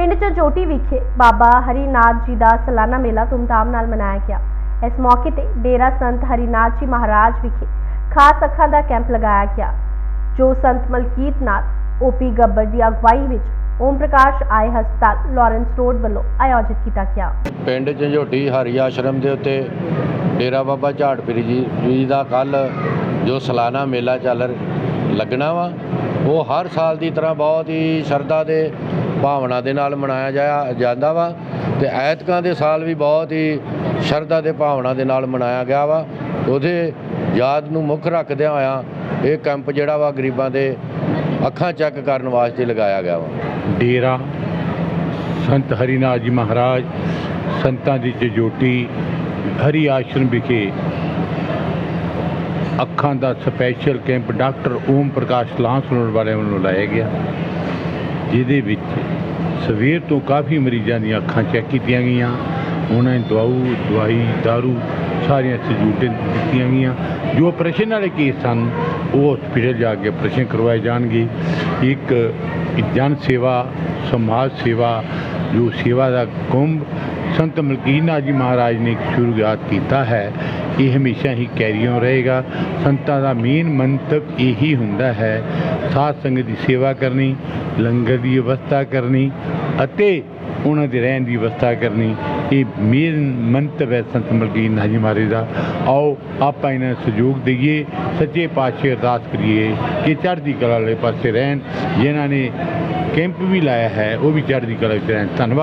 ਪਿੰਡ ਚਜੋਟੀ ਵਿਖੇ ਬਾਬਾ ਹਰੀਨਾਥ ਜੀ ਦਾ ਸਾਲਾਨਾ ਮੇਲਾ ਧੂਮਧਾਮ ਨਾਲ ਮਨਾਇਆ ਗਿਆ। ਇਸ ਮੌਕੇ ਤੇ ਡੇਰਾ ਸੰਤ ਹਰੀਨਾਥ ਜੀ ਮਹਾਰਾਜ ਵਿਖੇ ਖਾਸ ਅੱਖਾਂ ਦਾ ਕੈਂਪ ਲਗਾਇਆ ਗਿਆ। ਜੋ ਸੰਤ ਮਲਕੀਤ ਨਾਥ ਓਪੀ ਗੱਬਰ ਦੀ ਅਗਵਾਈ ਵਿੱਚ ਓਮ ਪ੍ਰਕਾਸ਼ ਆਏ ਹਸਪਤਾਲ, ਲਾਰੈਂਸ ਰੋਡ ਵੱਲੋਂ ਆਯੋਜਿਤ ਕੀਤਾ ਗਿਆ। ਪਿੰਡ ਝੰਜੋਟੀ ਹਰੀ ਆਸ਼ਰਮ ਦੇ ਉੱਤੇ ਡੇਰਾ ਬਾਬਾ ਝਾੜਪੀਰੀ ਜੀ ਜੀ ਦਾ ਕੱਲ ਜੋ ਸਾਲਾਨਾ ਮੇਲਾ ਚੱਲ ਲੱਗਣਾ ਵਾ, ਉਹ ਹਰ ਸਾਲ ਦੀ ਤਰ੍ਹਾਂ ਬਹੁਤ ਹੀ ਸ਼ਰਧਾ ਦੇ ਭਾਵਨਾ ਦੇ ਨਾਲ ਮਨਾਇਆ ਜਾਇਆ ਜਾਂਦਾ ਵਾ ਤੇ ਐਤਕਾਂ ਦੇ ਸਾਲ ਵੀ ਬਹੁਤ ਹੀ ਸ਼ਰਧਾ ਦੇ ਭਾਵਨਾ ਦੇ ਨਾਲ ਮਨਾਇਆ ਗਿਆ ਵਾ। ਉਹਦੇ ਯਾਦ ਨੂੰ ਮੁੱਖ ਰੱਖਦਿਆਂ ਹੋਇਆ ਇਹ ਕੈਂਪ ਜਿਹੜਾ ਵਾ ਗਰੀਬਾਂ ਦੇ ਅੱਖਾਂ ਚੈੱਕ ਕਰਨ ਵਾਸਤੇ ਲਗਾਇਆ ਗਿਆ ਵਾ। ਡੇਰਾ, ਸੰਤ ਹਰੀਨਾਥ ਜੀ ਮਹਾਰਾਜ, ਸੰਤਾਂ ਦੀ ਜਜੋਟੀ, ਹਰੀ ਆਸ਼ਰਮ ਵਿਖੇ ਅੱਖਾਂ ਦਾ special camp doctor Om Prakash lance ਵਾਲੇ ਵਾਲਿਆਂ ਵੱਲੋਂ ਲਾਇਆ ਗਿਆ। ਜਿਹਦੇ ਵਿੱਚ ਸਵੇਰ ਤੋਂ ਕਾਫੀ ਮਰੀਜ਼ਾਂ ਦੀਆਂ ਅੱਖਾਂ ਚੈੱਕ ਕੀਤੀਆਂ ਗਈਆਂ, ਉਹਨਾਂ ਨੂੰ ਦਵਾਊ, ਦਵਾਈ, ਦਾਰੂ, ਸਾਰੀਆਂ ਸਹੂਲਤਾਂ ਦਿੱਤੀਆਂ ਗਈਆਂ। ਜੋ ਆਪਰੇਸ਼ਨ ਵਾਲੇ ਕੇਸ ਸਨ, ਉਹ ਹਸਪੀਟਲ ਜਾ ਕੇ ਆਪਰੇਸ਼ਨ ਕਰਵਾਏ ਜਾਣਗੇ। ਇੱਕ ਜਨ ਸੇਵਾ, ਸਮਾਜ ਸੇਵਾ ਜੋ ਸੇਵਾ ਦਾ ਕੁੰਭ ਸੰਤ ਮਲਕੀਨਾਥ ਜੀ ਮਹਾਰਾਜ ਨੇ ਇੱਕ ਸ਼ੁਰੂਆਤ ਕੀਤਾ ਹੈ, ਇਹ ਹਮੇਸ਼ਾ ਹੀ ਕੈਰੀਅਰ ਰਹੇਗਾ। ਸੰਤਾਂ ਦਾ ਮੇਨ ਮੰਤਵ ਇਹੀ ਹੁੰਦਾ ਹੈ, ਸਾਧ ਸੰਗਤ ਦੀ ਸੇਵਾ ਕਰਨੀ, ਲੰਗਰ ਦੀ ਵਿਵਸਥਾ ਕਰਨੀ ਅਤੇ ਉਹਨਾਂ ਦੇ ਰਹਿਣ ਦੀ ਵਿਵਸਥਾ ਕਰਨੀ, ਇਹ ਮੇਨ ਮੰਤਵ ਹੈ ਸੰਤ ਮਲਕੀਨ ਹਾਜੀ ਮਹਾਰਾਜ ਦਾ। ਆਓ ਆਪਾਂ ਇਹਨਾਂ ਨੂੰ ਸਹਿਯੋਗ ਦਈਏ, ਸੱਚੇ ਪਾਤਸ਼ਾਹ ਅਰਦਾਸ ਕਰੀਏ ਕਿ ਚੜ੍ਹਦੀ ਕਲਾ ਵਾਲੇ ਪਾਸੇ ਰਹਿਣ, ਜਿਨ੍ਹਾਂ ਨੇ ਕੈਂਪ ਵੀ ਲਾਇਆ ਹੈ, ਉਹ ਵੀ ਚੜ੍ਹਦੀ ਕਲਾ ਵਿੱਚ ਰਹਿਣ। ਧੰਨਵਾਦ।